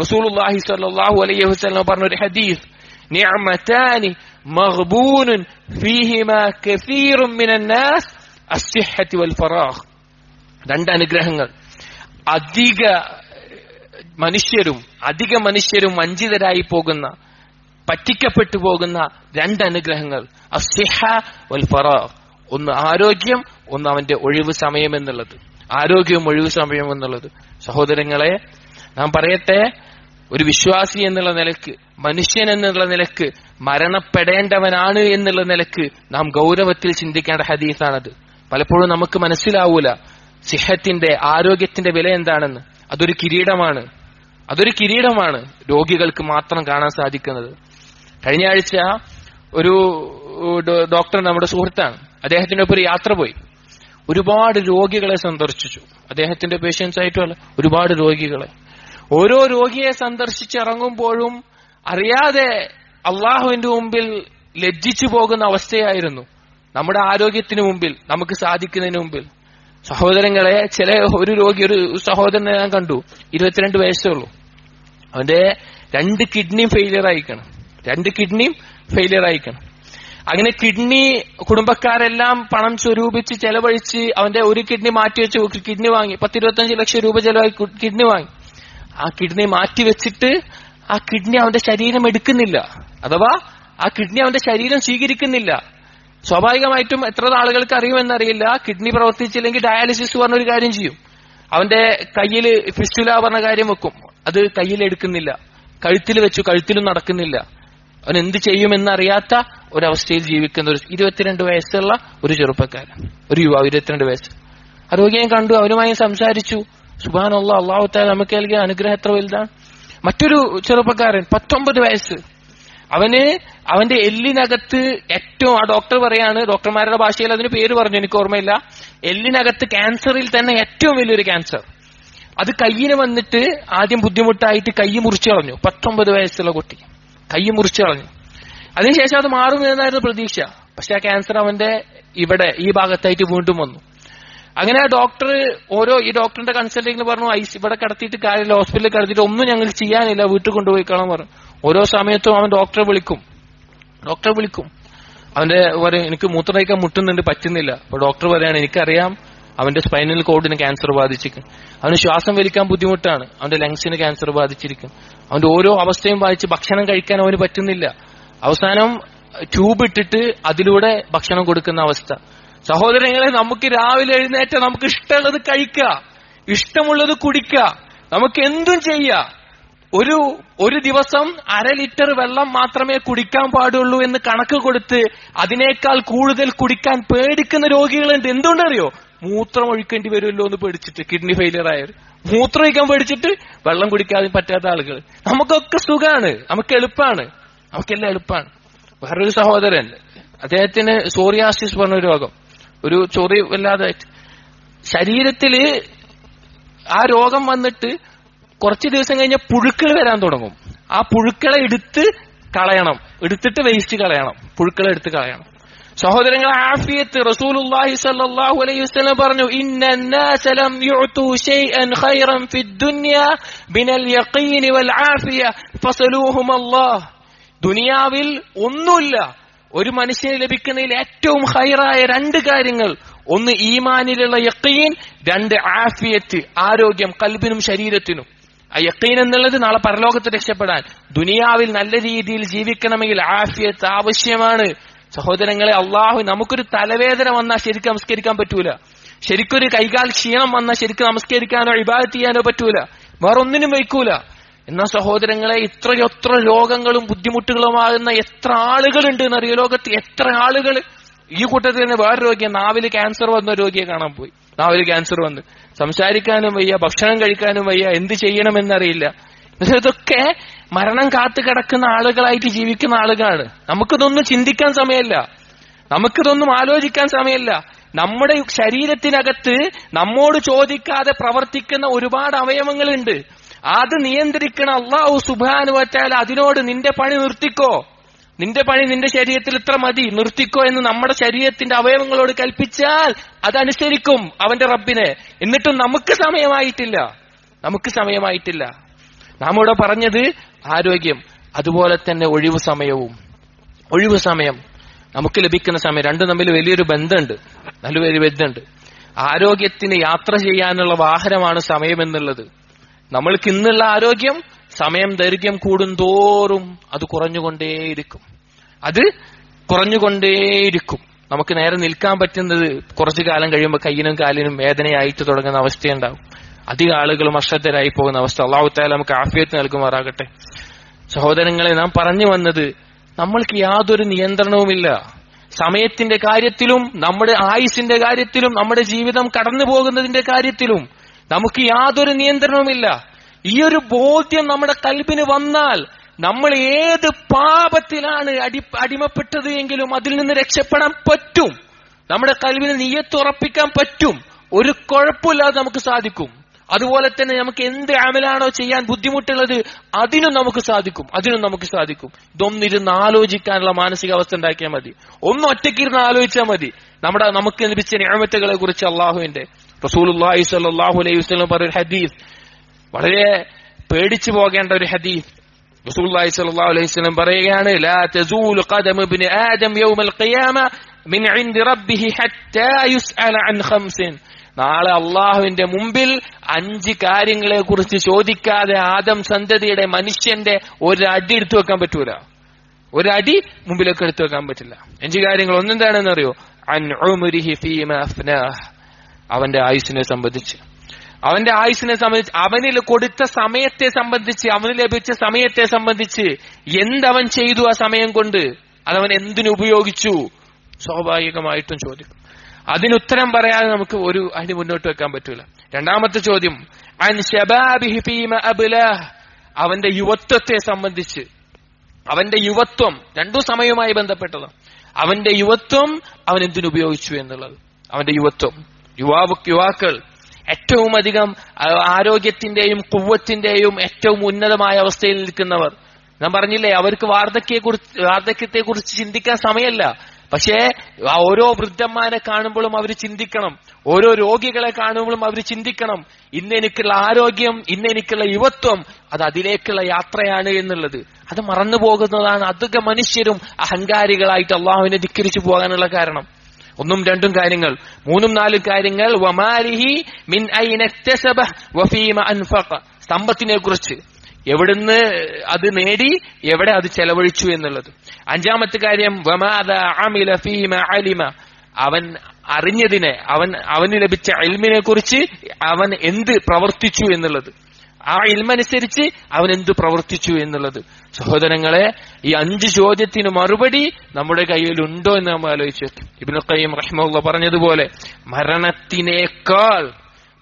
റസൂലുള്ളാഹി സ്വല്ലല്ലാഹു അലൈഹി വസല്ലം പറഞ്ഞ ഒരു ഹദീസ് നിഅമതാനി മഗ്ബൂനുൻ ഫീഹിമാ കസീറുൻ മിനൻ നാസ് അസ്സിഹത്തി വൽ ഫറാഹ് രണ്ട് അനുഗ്രഹങ്ങൾ. അധിക മനുഷ്യരും അധിക മനുഷ്യരും വഞ്ചിതരായി പോകുന്ന പറ്റിക്കപ്പെട്ടു പോകുന്ന രണ്ട് അനുഗ്രഹങ്ങൾ. അസ്സിഹ വൽ ഫറാഹ് ഒന്ന് ആരോഗ്യം ഒന്ന് അവന്റെ ഒഴിവ് സമയം എന്നുള്ളത്. ആരോഗ്യവും ഒഴിവ് സമയം എന്നുള്ളത്. സഹോദരങ്ങളെ നാം പറയട്ടെ ഒരു വിശ്വാസി എന്നുള്ള നിലയ്ക്ക് മനുഷ്യൻ എന്നുള്ള നിലയ്ക്ക് മരണപ്പെടേണ്ടവനാണ് എന്നുള്ള നിലയ്ക്ക് നാം ഗൗരവത്തിൽ ചിന്തിക്കേണ്ട ഹദീസാണത്. പലപ്പോഴും നമുക്ക് മനസ്സിലാവൂല സിഹത്തിന്റെ ആരോഗ്യത്തിന്റെ വില എന്താണെന്ന്. അതൊരു കിരീടമാണ്. അതൊരു കിരീടമാണ് രോഗികൾക്ക് മാത്രം കാണാൻ സാധിക്കുന്നത്. കഴിഞ്ഞ ആഴ്ച ഒരു ഡോക്ടർ നമ്മുടെ സുഹൃത്താണ്. അദ്ദേഹത്തിന്റെ ഒപ്പം യാത്ര പോയി. ഒരുപാട് രോഗികളെ സന്ദർശിച്ചു. അദ്ദേഹത്തിന്റെ പേഷ്യൻസ് ആയിട്ടുമല്ല ഒരുപാട് രോഗികളെ. ഓരോ രോഗിയെ സന്ദർശിച്ചിറങ്ങുമ്പോഴും അറിയാതെ അള്ളാഹുവിന്റെ മുമ്പിൽ ലജ്ജിച്ചു പോകുന്ന അവസ്ഥയായിരുന്നു നമ്മുടെ ആരോഗ്യത്തിന് മുമ്പിൽ നമുക്ക് സാധിക്കുന്നതിന് മുമ്പിൽ. സഹോദരങ്ങളെ ചില ഒരു രോഗി ഒരു സഹോദരനെ ഞാൻ കണ്ടു. ഇരുപത്തിരണ്ട് വയസ്സേ ഉള്ളൂ. അവന്റെ രണ്ട് കിഡ്നിയും ഫെയിലിയർ ആയിക്കണം രണ്ട് കിഡ്നിയും ഫെയിലിയർ ആയിക്കണം അങ്ങനെ കിഡ്നി കുടുംബക്കാരെല്ലാം പണം സ്വരൂപിച്ച് ചെലവഴിച്ച് അവന്റെ ഒരു കിഡ്നി മാറ്റി വെച്ച് കിഡ്നി വാങ്ങി. പത്തിരുപത്തഞ്ച് ലക്ഷം രൂപ ചെലവായി. കിഡ്നി വാങ്ങി. ആ കിഡ്നി മാറ്റി വെച്ചിട്ട് ആ കിഡ്നി അവന്റെ ശരീരം എടുക്കുന്നില്ല. അഥവാ ആ കിഡ്നി അവന്റെ ശരീരം സ്വീകരിക്കുന്നില്ല. സ്വാഭാവികമായിട്ടും എത്ര ആളുകൾക്ക് അറിയുമെന്നറിയില്ല. കിഡ്നി പ്രവർത്തിച്ചില്ലെങ്കിൽ ഡയാലിസിസ് പറഞ്ഞ ഒരു കാര്യം ചെയ്യും. അവന്റെ കയ്യിൽ ഫിസ്റ്റുല പറഞ്ഞ കാര്യം വെക്കും. അത് കയ്യിൽ എടുക്കുന്നില്ല. കഴുത്തിൽ വെച്ചു കഴുത്തിലും നടക്കുന്നില്ല. അവൻ എന്ത് ചെയ്യുമെന്നറിയാത്ത ഒരവസ്ഥയിൽ ജീവിക്കുന്ന ഒരു ഇരുപത്തിരണ്ട് വയസ്സുള്ള ഒരു ചെറുപ്പക്കാരൻ. ഒരു യുവാവ് ഇരുപത്തിരണ്ട് വയസ്സ്. ആരോഗ്യം കണ്ടു അവനുമായി സംസാരിച്ചു. സുബാനുള്ള അള്ളാഹു താല നമുക്ക് നൽകിയ അനുഗ്രഹം എത്ര വലുതാണ് മറ്റൊരു ചെറുപ്പക്കാരൻ പത്തൊമ്പത് വയസ്സ്. അവന് അവന്റെ എല്ലിനകത്ത് ഏറ്റവും ആ ഡോക്ടർ പറയാണ് ഡോക്ടർമാരുടെ ഭാഷയിൽ അതിന് പേര് പറഞ്ഞു എനിക്ക് ഓർമ്മയില്ല. എല്ലിനകത്ത് ക്യാൻസറിൽ തന്നെ ഏറ്റവും വലിയൊരു ക്യാൻസർ അത് കയ്യിന് വന്നിട്ട് ആദ്യം ബുദ്ധിമുട്ടായിട്ട് കൈ മുറിച്ചു കളഞ്ഞു. പത്തൊമ്പത് വയസ്സുള്ള കുട്ടി. കൈ മുറിച്ചു കളഞ്ഞു. അതിനുശേഷം അത് മാറുമെന്നായിരുന്നു പ്രതീക്ഷ. പക്ഷെ ആ ക്യാൻസർ അവന്റെ ഇവിടെ ഈ ഭാഗത്തായിട്ട് വീണ്ടും വന്നു. അങ്ങനെ ആ ഡോക്ടർ ഓരോ ഈ ഡോക്ടറിന്റെ കൺസൾട്ടിങ്ങിൽ പറഞ്ഞു ഐസി ഇവിടെ കിടത്തിയിട്ട് കാര്യമില്ല ഹോസ്പിറ്റലിൽ കിടത്തിയിട്ട് ഒന്നും ഞങ്ങൾക്ക് ചെയ്യാനില്ല വീട്ടിൽ കൊണ്ടുപോയി കാണാൻ പറഞ്ഞു. ഓരോ സമയത്തും അവൻ ഡോക്ടറെ വിളിക്കും. ഡോക്ടറെ വിളിക്കും. അവന്റെ പറയും എനിക്ക് മൂത്രമയക്കാൻ മുട്ടുന്നുണ്ട് പറ്റുന്നില്ല. അപ്പൊ ഡോക്ടർ പറയാണ് എനിക്കറിയാം അവന്റെ സ്പൈനൽ കോഡിന് ക്യാൻസർ ബാധിച്ചിരിക്കും അവന് ശ്വാസം വലിക്കാൻ ബുദ്ധിമുട്ടാണ് അവന്റെ ലങ്സിന് ക്യാൻസർ ബാധിച്ചിരിക്കും അവന്റെ ഓരോ അവസ്ഥയും ബാധിച്ച് ഭക്ഷണം കഴിക്കാൻ അവന് പറ്റുന്നില്ല. അവസാനം ട്യൂബ് ഇട്ടിട്ട് അതിലൂടെ ഭക്ഷണം കൊടുക്കുന്ന അവസ്ഥ. സഹോദരങ്ങളെ നമുക്ക് രാവിലെ എഴുന്നേറ്റ നമുക്ക് ഇഷ്ടമുള്ളത് കഴിക്കുക ഇഷ്ടമുള്ളത് കുടിക്കുക നമുക്ക് എന്തും ചെയ്യാം ഒരു ഒരു ദിവസം അര ലിറ്റർ വെള്ളം മാത്രമേ കുടിക്കാൻ പാടുള്ളൂ എന്ന് കണക്ക് കൊടുത്ത് അതിനേക്കാൾ കൂടുതൽ കുടിക്കാൻ പേടിക്കുന്ന രോഗികളുണ്ട്. എന്തുകൊണ്ടറിയോ? മൂത്രം ഒഴിക്കേണ്ടി വരുമല്ലോ എന്ന് പേടിച്ചിട്ട് കിഡ്നി ഫെയിലിയർ ആയവർ മൂത്രം ഒഴിക്കാൻ പേടിച്ചിട്ട് വെള്ളം കുടിക്കാതെ പറ്റാത്ത ആളുകൾ. നമുക്കൊക്കെ സുഖമാണ് നമുക്ക് എളുപ്പമാണ് നമുക്കെല്ലാം എളുപ്പമാണ് വേറൊരു സഹോദരൻ അദ്ദേഹത്തിന് സോറിയാസിസ് പറഞ്ഞ രോഗം. ഒരു ചൊറി വല്ലാതെ ശരീരത്തിൽ ആ രോഗം വന്നിട്ട് കുറച്ച് ദിവസം കഴിഞ്ഞ പുഴുക്കൾ വരാൻ തുടങ്ങും. ആ പുഴുക്കളെ എടുത്ത് കളയണം. എടുത്തിട്ട് വേസ്റ്റ് കളയണം. പുഴുക്കളെ എടുത്ത് കളയണം. സഹോദരങ്ങൾ ആഫിയത്ത് റസൂലുള്ളാഹി സ്വല്ലല്ലാഹു അലൈഹി വസല്ലം പറഞ്ഞു ഇന്നന്നാസ ലം യുഅതു ഷൈഅൻ ഖൈറൻ ഫിദ് ദുനിയ ബിനൽ യഖീൻ വൽ ആഫിയ ഫസലൂഹും അല്ലാഹ് ദുനിയാവിൽ ഒന്നുമില്ല. ഒരു മനുഷ്യന് ലഭിക്കുന്നതിൽ ഏറ്റവും ഹൈറായ രണ്ട് കാര്യങ്ങൾ. ഒന്ന് ഈമാനിലുള്ള യക്കീൻ രണ്ട് ആഫിയത്ത് ആരോഗ്യം കൽബിനും ശരീരത്തിനും. ആ യക്കീൻ എന്നുള്ളത് നാളെ പരലോകത്ത് രക്ഷപ്പെടാൻ. ദുനിയാവിൽ നല്ല രീതിയിൽ ജീവിക്കണമെങ്കിൽ ആഫിയത്ത് ആവശ്യമാണ്. സഹോദരങ്ങളെ അള്ളാഹു നമുക്കൊരു തലവേദന വന്നാൽ ശരിക്കും നമസ്കരിക്കാൻ പറ്റൂല. ശരിക്കൊരു കൈകാൽ ക്ഷീണം വന്നാൽ ശരിക്കും നമസ്കരിക്കാനോ ഇബാദത്ത് ചെയ്യാനോ പറ്റൂല. വേറൊന്നിനും വയ്ക്കൂല. എന്നാ സഹോദരങ്ങളെ ഇത്രയൊത്ര രോഗങ്ങളും ബുദ്ധിമുട്ടുകളുമാകുന്ന എത്ര ആളുകളുണ്ട് എന്നറിയ? ലോകത്ത് എത്ര ആളുകൾ ഈ കൂട്ടത്തിൽ തന്നെ വേറെ രോഗിയെ നാവിൽ ക്യാൻസർ വന്ന രോഗിയെ കാണാൻ പോയി. നാവിൽ ക്യാൻസർ വന്ന്. സംസാരിക്കാനും വയ്യ ഭക്ഷണം കഴിക്കാനും വയ്യ എന്ത് ചെയ്യണമെന്നറിയില്ല. ഇതൊക്കെ മരണം കാത്തു കിടക്കുന്ന ആളുകളായിട്ട് ജീവിക്കുന്ന ആളുകളാണ്. നമുക്കിതൊന്നും ചിന്തിക്കാൻ സമയമല്ല. നമുക്കിതൊന്നും ആലോചിക്കാൻ സമയമല്ല. നമ്മുടെ ശരീരത്തിനകത്ത് നമ്മോട് ചോദിക്കാതെ പ്രവർത്തിക്കുന്ന ഒരുപാട് അവയവങ്ങളുണ്ട്. അത് നിയന്ത്രിക്കണ അള്ളാഹു സുബാനു വച്ചാൽ അതിനോട് നിന്റെ പണി നിർത്തിക്കോ. നിന്റെ പണി നിന്റെ ശരീരത്തിൽ ഇത്ര മതി നിർത്തിക്കോ എന്ന് നമ്മുടെ ശരീരത്തിന്റെ അവയവങ്ങളോട് കൽപ്പിച്ചാൽ അതനുസരിക്കും അവന്റെ റബ്ബിനെ. എന്നിട്ടും നമുക്ക് സമയമായിട്ടില്ല. നമുക്ക് സമയമായിട്ടില്ല. നാം ഇവിടെ പറഞ്ഞത് ആരോഗ്യം അതുപോലെ തന്നെ ഒഴിവ് സമയവും. ഒഴിവ് സമയം നമുക്ക് ലഭിക്കുന്ന സമയം. രണ്ടും തമ്മിൽ വലിയൊരു ബന്ധമുണ്ട്. നല്ലൊരു ബന്ധമുണ്ട്. ആരോഗ്യത്തിന് യാത്ര ചെയ്യാനുള്ള വാഹനമാണ് സമയം എന്നുള്ളത് നമ്മൾക്ക് ഇന്നുള്ള ആരോഗ്യം സമയം ദൈർഘ്യം കൂടുന്തോറും അത് കുറഞ്ഞുകൊണ്ടേയിരിക്കും. അത് കുറഞ്ഞുകൊണ്ടേയിരിക്കും. നമുക്ക് നേരെ നിൽക്കാൻ പറ്റുന്നത് കുറച്ചു കാലം കഴിയുമ്പോൾ കയ്യിനും കാലിനും വേദനയായിട്ട് തുടങ്ങുന്ന അവസ്ഥയുണ്ടാവും അധികം ആളുകളും അശ്രദ്ധരായി പോകുന്ന അവസ്ഥ. അള്ളാഹു താല നമുക്ക് ആഫിയത്ത് നൽകുമാറാകട്ടെ. സഹോദരങ്ങളെ നാം പറഞ്ഞു വന്നത് നമ്മൾക്ക് യാതൊരു നിയന്ത്രണവുമില്ല. സമയത്തിന്റെ കാര്യത്തിലും നമ്മുടെ ആയുസിന്റെ കാര്യത്തിലും നമ്മുടെ ജീവിതം കടന്നു പോകുന്നതിന്റെ കാര്യത്തിലും നമുക്ക് യാതൊരു നിയന്ത്രണവുമില്ല. ഈ ഒരു ബോധ്യം നമ്മുടെ കൽബിന് വന്നാൽ നമ്മൾ ഏത് പാപത്തിലാണ് അടി അടിമപ്പെട്ടത് എങ്കിലും അതിൽ നിന്ന് രക്ഷപ്പെടാൻ പറ്റും. നമ്മുടെ കൽവിന് നീയത്തുറപ്പിക്കാൻ പറ്റും. ഒരു കുഴപ്പമില്ലാതെ നമുക്ക് സാധിക്കും. അതുപോലെ തന്നെ നമുക്ക് എന്ത് അമലാണോ ചെയ്യാൻ ബുദ്ധിമുട്ടുള്ളത് അതിനും നമുക്ക് സാധിക്കും. അതിനും നമുക്ക് സാധിക്കും. ഇതൊന്നിരുന്ന് ആലോചിക്കാനുള്ള മാനസികാവസ്ഥ ഉണ്ടാക്കിയാൽ മതി. ഒന്ന് ഒറ്റയ്ക്കിരുന്ന് ആലോചിച്ചാൽ മതി. നമ്മുടെ നമുക്ക് ലഭിച്ച ഞാമത്തുകളെ കുറിച്ച് അള്ളാഹുവിന്റെ റസൂലുല്ലാഹി സ്വല്ലല്ലാഹു അലൈഹി വസല്ലം പറഞ്ഞ ഹദീസ് വളരെ പേടിച്ചു പോകേണ്ട ഒരു ഹദീസ്. റസൂലുള്ളാഹി സ്വല്ലല്ലാഹു അലൈഹി വസല്ലം പറയുകയാണ് ലാ തസൂലു ഖദമു ഇബ്നി ആദം യൗമൽ ഖിയാമ മിൻ ഇൻദി റബ്ബിഹി ഹത്താ യുസ്അല അൻ ഖംസിൻ. നാളെ അള്ളാഹുവിന്റെ മുമ്പിൽ അഞ്ച് കാര്യങ്ങളെ കുറിച്ച് ചോദിക്കാതെ ആദം സന്തതിയുടെ മനുഷ്യന്റെ ഒരു അടി എടുത്തു വെക്കാൻ പറ്റൂല. ഒരു അടി മുമ്പിലേക്ക് എടുത്തു വെക്കാൻ പറ്റില്ല. അഞ്ച് കാര്യങ്ങൾ ഒന്നെന്താണെന്ന് അറിയോ അൻ ഉമരിഹി ഫീമ അഫ്നാഹ്. അവന്റെ ആയുസിനെ സംബന്ധിച്ച്. അവന്റെ ആയുസിനെ സംബന്ധിച്ച് അവനിൽ കൊടുത്ത സമയത്തെ സംബന്ധിച്ച് അവന് ലഭിച്ച സമയത്തെ സംബന്ധിച്ച് എന്തവൻ ചെയ്തു ആ സമയം കൊണ്ട്? അതവൻ എന്തിനു ഉപയോഗിച്ചു? സ്വാഭാവികമായിട്ടും ചോദിക്കും അതിനുത്തരം പറയാതെ നമുക്ക് ഒരു അടി മുന്നോട്ട് വെക്കാൻ പറ്റൂല. രണ്ടാമത്തെ ചോദ്യം അവന്റെ യുവത്വത്തെ സംബന്ധിച്ച്. അവന്റെ യുവത്വം രണ്ടു സമയവുമായി ബന്ധപ്പെട്ടതാണ്. അവന്റെ യുവത്വം അവൻ എന്തിനുപയോഗിച്ചു എന്നുള്ളത്. അവന്റെ യുവത്വം. യുവാവ് യുവാക്കൾ ഏറ്റവും അധികം ആരോഗ്യത്തിന്റെയും കുവ്വത്തിന്റെയും ഏറ്റവും ഉന്നതമായ അവസ്ഥയിൽ നിൽക്കുന്നവർ. ഞാൻ പറഞ്ഞില്ലേ അവർക്ക് വാർദ്ധക്യെ കുറിച്ച് വാർദ്ധക്യത്തെ കുറിച്ച് ചിന്തിക്കാൻ സമയമല്ല. പക്ഷേ ഓരോ വൃദ്ധന്മാരെ കാണുമ്പോഴും അവർ ചിന്തിക്കണം. ഓരോ രോഗികളെ കാണുമ്പോഴും അവർ ചിന്തിക്കണം. ഇന്ന് എനിക്കുള്ള ആരോഗ്യം ഇന്ന് എനിക്കുള്ള യുവത്വം അത് അതിലേക്കുള്ള യാത്രയാണ് എന്നുള്ളത്. അത് മറന്നു പോകുന്നതാണ് അതൊക്കെ മനുഷ്യരും അഹങ്കാരികളായിട്ട് അള്ളാഹുവിനെ ധിക്കരിച്ചു പോകാനുള്ള കാരണം. ഒന്നും രണ്ടും കാര്യങ്ങൾ. മൂന്നും നാലും കാര്യങ്ങൾ. വമാലിഹി മിൻ അൻഫഖ. സമ്പത്തിനെ കുറിച്ച് എവിടുന്ന് അത് നേടി എവിടെ അത് ചെലവഴിച്ചു എന്നുള്ളത്. അഞ്ചാമത്തെ കാര്യം അലിമ. അവൻ അറിഞ്ഞതിനെ അവൻ അവന് ലഭിച്ച ഇൽമിനെ കുറിച്ച് അവൻ എന്ത് പ്രവർത്തിച്ചു എന്നുള്ളത്. ആ ഇൽമനുസരിച്ച് അവൻ എന്തു പ്രവർത്തിച്ചു എന്നുള്ളത്. സഹോദരങ്ങളെ ഈ അഞ്ച് ചോദ്യത്തിന് മറുപടി നമ്മുടെ കയ്യിൽ ഉണ്ടോ എന്ന് നമ്മൾ ആലോചിച്ചു ഇബ്നു കയ്യം റഹ്മുള്ള പറഞ്ഞതുപോലെ മരണത്തിനേക്കാൾ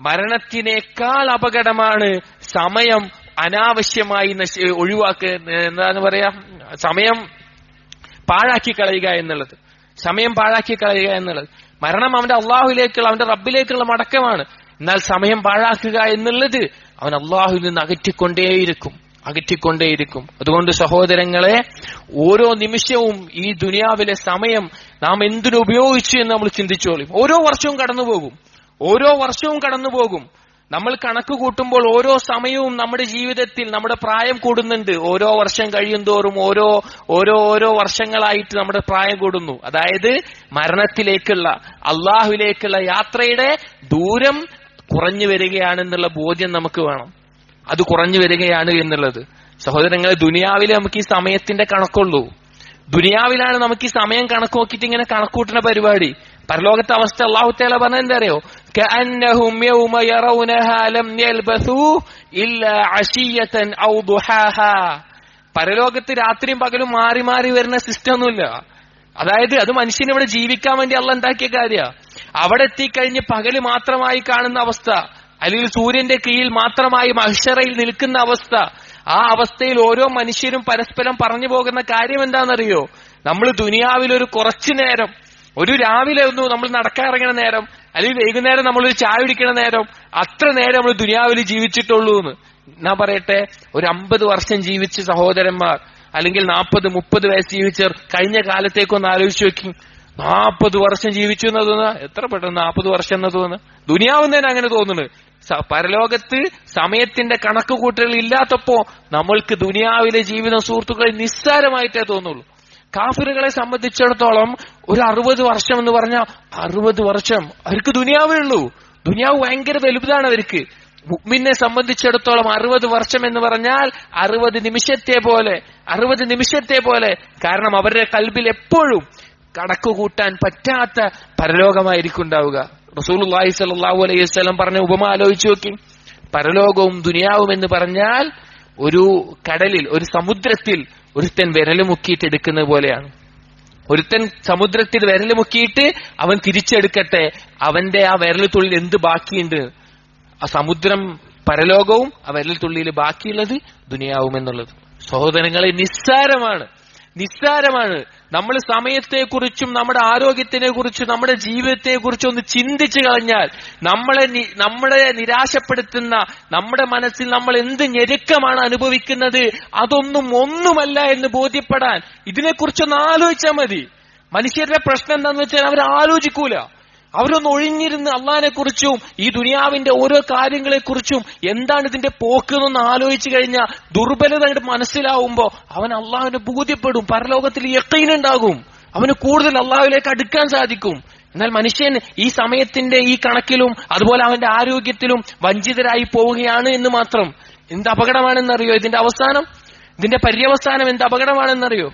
മരണത്തിനേക്കാൾ അപകടമാണ് സമയം അനാവശ്യമായി നശി ഒഴിവാക്കുക എന്താണ് പറയാ? സമയം പാഴാക്കി കളയുക എന്നുള്ളത്. സമയം പാഴാക്കി കളയുക എന്നുള്ളത്. മരണം അവന്റെ അള്ളാഹുലേക്കുള്ള അവന്റെ റബ്ബിലേക്കുള്ള മടക്കമാണ്. എന്നാൽ സമയം പാഴാക്കുക എന്നുള്ളത് അവൻ അള്ളാഹുവിൽ നിന്ന് അകറ്റിക്കൊണ്ടേയിരിക്കും. അകറ്റിക്കൊണ്ടേയിരിക്കും. അതുകൊണ്ട് സഹോദരങ്ങളെ ഓരോ നിമിഷവും ഈ ദുനിയാവിലെ സമയം നാം എന്തിനു ഉപയോഗിച്ചു എന്ന് നമ്മൾ ചിന്തിച്ചോളും. ഓരോ വർഷവും കടന്നുപോകും ഓരോ വർഷവും കടന്നുപോകും നമ്മൾ കണക്ക് കൂട്ടുമ്പോൾ ഓരോ സമയവും നമ്മുടെ ജീവിതത്തിൽ നമ്മുടെ പ്രായം കൂടുന്നുണ്ട്. ഓരോ വർഷം കഴിയും തോറും ഓരോ ഓരോ ഓരോ വർഷങ്ങളായിട്ട് നമ്മുടെ പ്രായം കൂടുന്നു. അതായത് മരണത്തിലേക്കുള്ള അള്ളാഹുവിലേക്കുള്ള യാത്രയുടെ ദൂരം കുറഞ്ഞു വരികയാണെന്നുള്ള ബോധ്യം നമുക്ക് വേണം. അത് കുറഞ്ഞു വരികയാണ് എന്നുള്ളത്. സഹോദരങ്ങളെ ദുനിയാവിൽ നമുക്ക് ഈ സമയത്തിന്റെ കണക്കുള്ളൂ. ദുനിയാവിലാണ് നമുക്ക് ഈ സമയം കണക്ക് നോക്കിയിട്ട് ഇങ്ങനെ കണക്കൂട്ടുന്ന പരിപാടി. പരലോകത്തെ അവസ്ഥ അള്ളാഹുത്തേല പറഞ്ഞെന്തറിയോ പരലോകത്ത് രാത്രിയും പകലും മാറി മാറി വരുന്ന സിസ്റ്റം ഒന്നുമില്ല. അതായത് അത് മനുഷ്യനെ ഇവിടെ ജീവിക്കാൻ വേണ്ടി അള്ള ഉണ്ടാക്കിയ കാര്യമാണ് അവിടെ എത്തിക്കഴിഞ്ഞ് പകൽ മാത്രമായി കാണുന്ന അവസ്ഥ അല്ലെങ്കിൽ സൂര്യന്റെ കീഴിൽ മാത്രമായി മഹിഷറയിൽ നിൽക്കുന്ന അവസ്ഥ ആ അവസ്ഥയിൽ ഓരോ മനുഷ്യരും പരസ്പരം പറഞ്ഞു പോകുന്ന കാര്യം എന്താണെന്നറിയോ? നമ്മൾ ദുനിയാവിൽ ഒരു കുറച്ചു നേരം ഒരു രാവിലെ ഒന്ന് നമ്മൾ നടക്കാൻ ഇറങ്ങണ നേരം അല്ലെങ്കിൽ വൈകുന്നേരം നമ്മളൊരു ചായ കുടിക്കണ നേരം അത്ര നേരം നമ്മൾ ദുനിയാവിൽ ജീവിച്ചിട്ടുള്ളൂ എന്ന്. ഞാൻ പറയട്ടെ ഒരു അമ്പത് വർഷം ജീവിച്ച സഹോദരന്മാർ അല്ലെങ്കിൽ നാൽപ്പത് മുപ്പത് വയസ്സ് ജീവിച്ചവർ കഴിഞ്ഞ കാലത്തേക്കൊന്ന് ആലോചിച്ച് നോക്കി. നാൽപ്പത് വർഷം ജീവിച്ചു എന്ന് തോന്നുക എത്ര പെട്ടെന്ന് നാൽപ്പത് വർഷം എന്ന് തോന്നുന്നു. ദുനിയാവുന്ന അങ്ങനെ തോന്നുന്നു. പരലോകത്ത് സമയത്തിന്റെ കണക്ക് കൂട്ടലുകൾ ഇല്ലാത്തപ്പോ നമ്മൾക്ക് ദുനിയാവിലെ ജീവിത സുഹൃത്തുക്കളെ നിസ്സാരമായിട്ടേ തോന്നുള്ളൂ. കാഫിറുകളെ സംബന്ധിച്ചിടത്തോളം ഒരു അറുപത് വർഷം എന്ന് പറഞ്ഞാൽ അറുപത് വർഷം അവർക്ക് ദുനിയാവേ ഉള്ളൂ. ദുനിയാവ് ഭയങ്കര വലുതാണ് അവർക്ക്. മുഗ്മിനെ സംബന്ധിച്ചിടത്തോളം അറുപത് വർഷം എന്ന് പറഞ്ഞാൽ അറുപത് നിമിഷത്തെ പോലെ അറുപത് നിമിഷത്തെ പോലെ. കാരണം അവരുടെ കൽബിൽ എപ്പോഴും കണക്ക് കൂട്ടാൻ പറ്റാത്ത പരലോകമായിരിക്കും ഉണ്ടാവുക റസൂലുള്ളാഹി സ്വല്ലല്ലാഹു അലൈഹി വസല്ലം പറഞ്ഞ ഉപമ ആലോചിച്ചു നോക്കി. പരലോകവും ദുനിയാവും എന്ന് പറഞ്ഞാൽ ഒരു കടലിൽ ഒരു സമുദ്രത്തിൽ ഒരുത്തൻ വിരൽ മുക്കിയിട്ട് എടുക്കുന്നത് പോലെയാണ്. ഒരുത്തൻ സമുദ്രത്തിൽ വിരൽ മുക്കിയിട്ട് അവൻ തിരിച്ചെടുക്കട്ടെ അവന്റെ ആ വിരൽ തുള്ളിൽ എന്ത് ബാക്കിയുണ്ട്? ആ സമുദ്രം പരലോകവും ആ വിരൽ തുള്ളിയിൽ ബാക്കിയുള്ളത് ദുനിയാവും എന്നുള്ളത്. സഹോദരങ്ങളെ നിസ്സാരമാണ്. നിസ്സാരമാണ്. നമ്മൾ സമയത്തെക്കുറിച്ചും നമ്മുടെ ആരോഗ്യത്തിനെ കുറിച്ചും നമ്മുടെ ജീവിതത്തെ കുറിച്ചും ഒന്ന് ചിന്തിച്ചു കഴിഞ്ഞാൽ നമ്മളെ നമ്മളെ നിരാശപ്പെടുത്തുന്ന നമ്മുടെ മനസ്സിൽ നമ്മൾ എന്ത് ഞെരുക്കമാണ് അനുഭവിക്കുന്നത് അതൊന്നും ഒന്നുമല്ല എന്ന് ബോധ്യപ്പെടാൻ ഇതിനെക്കുറിച്ചൊന്ന് ആലോചിച്ചാൽ മതി. മനുഷ്യരുടെ പ്രശ്നം എന്താണെന്ന് വെച്ചാൽ അവർ ആലോചിക്കൂല. അവരൊന്ന് ഒഴിഞ്ഞിരുന്ന് അള്ളഹാനെ കുറിച്ചും ഈ ദുനിയാവിന്റെ ഓരോ കാര്യങ്ങളെ കുറിച്ചും എന്താണ് ഇതിന്റെ പോക്ക് എന്നൊന്ന് ആലോചിച്ചു കഴിഞ്ഞാൽ ദുർബലത മനസ്സിലാവുമ്പോ അവൻ അള്ളാഹുവിനെ ബോധ്യപ്പെടും പരലോകത്തിൽ യക്കീനുണ്ടാകും അവന് കൂടുതൽ അള്ളാഹുവിലേക്ക് അടുക്കാൻ സാധിക്കും. എന്നാൽ മനുഷ്യൻ ഈ സമയത്തിന്റെ ഈ കണക്കിലും അതുപോലെ അവന്റെ ആരോഗ്യത്തിലും വഞ്ചിതരായി പോവുകയാണ് എന്ന് മാത്രം. എന്ത് അപകടമാണെന്നറിയോ ഇതിന്റെ അവസാനം? ഇതിന്റെ പര്യവസാനം എന്ത് അപകടമാണെന്നറിയോ?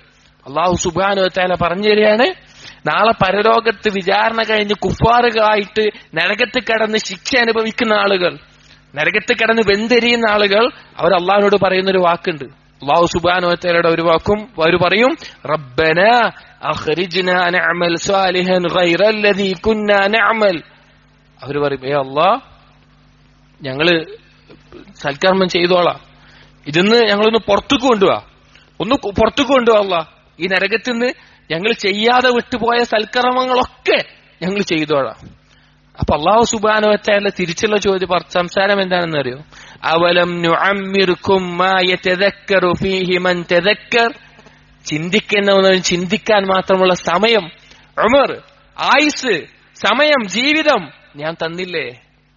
അള്ളാഹു സുബാനു പറഞ്ഞു തരികയാണ് നാളെ പരലോകത്ത് വിചാരണ കഴിഞ്ഞ് കുഫാറുകളായിട്ട് നരകത്ത് കടന്ന് ശിക്ഷ അനുഭവിക്കുന്ന ആളുകൾ നരകത്ത് കടന്ന് വെന്തെരിയുന്ന ആളുകൾ അവർ അള്ളാഹിനോട് പറയുന്ന ഒരു വാക്കുണ്ട്. അള്ളാഹു സുബാനു താലയുടെ ഒരു വാക്കും അവർ പറയും റബ്ബന അഹ്റിജ്ന നഅമൽ സാലിഹൻ ഗൈറല്ലദീ കുന്നാ നഅമൽ. അവർ പറയും ഏ അല്ലാഹ് ഞങ്ങൾ സൽക്കർമ്മം ചെയ്തോളാം. ഇതിന്ന് ഞങ്ങളൊന്ന് പുറത്തേക്ക് കൊണ്ടുപോവാ ഒന്ന് പുറത്തേക്ക് കൊണ്ടുപോവാ അള്ളാ. ഈ നരകത്തിൽ നിന്ന് ഞങ്ങൾ ചെയ്യാതെ വിട്ടുപോയ സൽക്കർമ്മങ്ങളൊക്കെ ഞങ്ങൾ ചെയ്തോളാം. അപ്പൊ അള്ളാഹു സുബാനോ വെച്ചാൽ തിരിച്ചുള്ള ചോദ്യം സംസാരം എന്താണെന്ന് അറിയോ? അവലം ചിന്തിക്കുന്നവനും ചിന്തിക്കാൻ മാത്രമുള്ള സമയം ഉമർ ആയുസ് സമയം ജീവിതം ഞാൻ തന്നില്ലേ?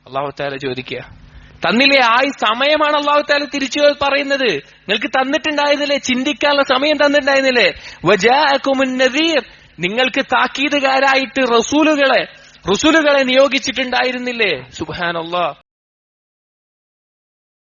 അള്ളാഹു ചോദിക്കുക. തന്നില്ലേ ആ സമയമാണ് അള്ളാഹു തിരിച്ചു പറയുന്നത്. നിങ്ങൾക്ക് തന്നിട്ടുണ്ടായിരുന്നില്ലേ? ചിന്തിക്കാനുള്ള സമയം തന്നിട്ടുണ്ടായിരുന്നില്ലേ? വജാഅക്കുമുന്നീർ നിങ്ങൾക്ക് താക്കീതുകാരായിട്ട് റസൂലുകളെ റസൂലുകളെ നിയോഗിച്ചിട്ടുണ്ടായിരുന്നില്ലേ? സുബാൻ